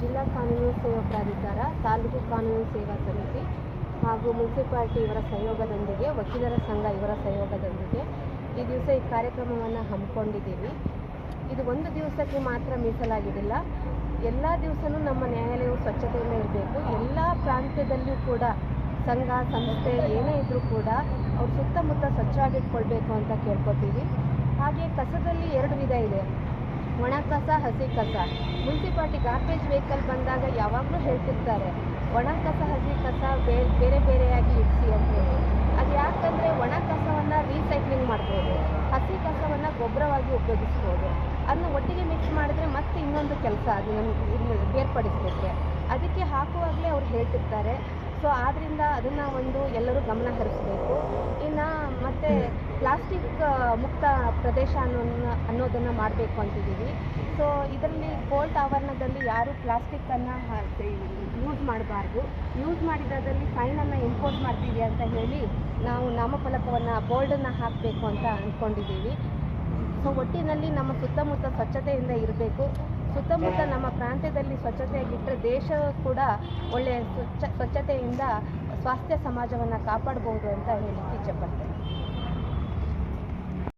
ಜಿಲ್ಲಾ ಕಾನೂನು ಸೇವಾ ಪ್ರಾಧಿಕಾರ, ತಾಲೂಕು ಕಾನೂನು ಸೇವಾ ಸಮಿತಿ ಹಾಗೂ ಮುನ್ಸಿಪಾಲ್ಟಿ ಇವರ ಸಹಯೋಗದೊಂದಿಗೆ, ವಕೀಲರ ಸಂಘ ಇವರ ಸಹಯೋಗದೊಂದಿಗೆ ಈ ದಿವಸ ಈ ಕಾರ್ಯಕ್ರಮವನ್ನು ಹಮ್ಮಿಕೊಂಡಿದ್ದೀವಿ. ಇದು ಒಂದು ದಿವಸಕ್ಕೆ ಮಾತ್ರ ಮೀಸಲಾಗಿರಲಿಲ್ಲ ಎಲ್ಲ ದಿವಸನೂ ನಮ್ಮ ನ್ಯಾಯಾಲಯವು ಸ್ವಚ್ಛತೆಯಿಂದ ಇರಬೇಕು. ಎಲ್ಲ ಪ್ರಾಂತ್ಯದಲ್ಲಿಯೂ ಕೂಡ ಸಂಘ, ಸಂಸ್ಥೆ ಏನೇ ಇದ್ದರೂ ಕೂಡ ಅವ್ರ ಸುತ್ತಮುತ್ತ ಸ್ವಚ್ಛವಾಗಿಟ್ಕೊಳ್ಬೇಕು ಅಂತ ಕೇಳ್ಕೊತೀವಿ. ಹಾಗೆ ಕಸದಲ್ಲಿ ಎರಡು ವಿಧ ಇದೆ. ಒಣ ಕಸ ಹಸಿ ಕಸ ಮುನ್ಸಿಪಾಲ್ಟಿ ಗಾರ್ಬೇಜ್ ವೆಹಿಕಲ್ ಬಂದಾಗ ಯಾವಾಗಲೂ ಹೇಳ್ತಿರ್ತಾರೆ ಒಣ ಕಸ ಹಸಿ ಕಸ ಬೇ- ಬೇರೆ ಬೇರೆಯಾಗಿ ಇಡಿಸಿ ಅಂತ ಹೇಳಿ. ಅದು ಯಾಕಂದರೆ ಒಣ ಕಸವನ್ನು ರೀಸೈಕ್ಲಿಂಗ್ ಮಾಡ್ಬೋದು ಹಸಿ ಕಸವನ್ನು ಗೊಬ್ಬರವಾಗಿ ಉಪಯೋಗಿಸ್ಬೋದು. ಅದನ್ನ ಒಟ್ಟಿಗೆ ಮಿಕ್ಸ್ ಮಾಡಿದ್ರೆ ಮತ್ತೆ ಇನ್ನೊಂದು ಕೆಲಸ ಅದು ಬೇರ್ಪಡಿಸಲಿಕ್ಕೆ. ಅದಕ್ಕೆ ಹಾಕುವಾಗಲೇ ಅವ್ರು ಹೇಳ್ತಿರ್ತಾರೆ. ಸೊ ಆದ್ದರಿಂದ ಅದನ್ನು ಒಂದು ಎಲ್ಲರೂ ಗಮನ ಹರಿಸಬೇಕು. ಇನ್ನು ಮತ್ತು ಪ್ಲಾಸ್ಟಿಕ್ ಮುಕ್ತ ಪ್ರದೇಶ ಅನ್ನೋ ಅನ್ನೋದನ್ನು ಮಾಡಬೇಕು ಅಂತಿದ್ದೀವಿ ಸೊ ಇದರಲ್ಲಿ ಕೋರ್ಟ್ ಆವರಣದಲ್ಲಿ ಯಾರು ಪ್ಲಾಸ್ಟಿಕ್ಕನ್ನು ಯೂಸ್ ಮಾಡಬಾರ್ದು. ಯೂಸ್ ಮಾಡಿದ್ರಲ್ಲಿ ಫೈನನ್ನು ಇಂಪೋಸ್ ಮಾಡ್ತೀವಿ ಅಂತ ಹೇಳಿ ನಾವು ನಾಮಫಲಕವನ್ನು ಬೋರ್ಡನ್ನು ಹಾಕಬೇಕು ಅಂತ ಅಂದ್ಕೊಂಡಿದ್ದೀವಿ ಸೊ ಒಟ್ಟಿನಲ್ಲಿ ನಮ್ಮ ಸುತ್ತಮುತ್ತ ಸ್ವಚ್ಛತೆಯಿಂದ ಇರಬೇಕು. ಸುತ್ತಮುತ್ತ ನಮ್ಮ ಪ್ರಾಂತ್ಯದಲ್ಲಿ ಸ್ವಚ್ಛತೆಯಾಗಿಟ್ಟರೆ ದೇಶ ಕೂಡ ಒಳ್ಳೆಯ ಸ್ವಚ್ಛ, ಸ್ವಚ್ಛತೆಯಿಂದ ಸ್ವಾಸ್ಥ್ಯ ಸಮಾಜವನ್ನು ಕಾಪಾಡ್ಬೋದು ಅಂತ ಹೇಳಿ ಇಚ್ಛೆಪಡ್ತೇನೆ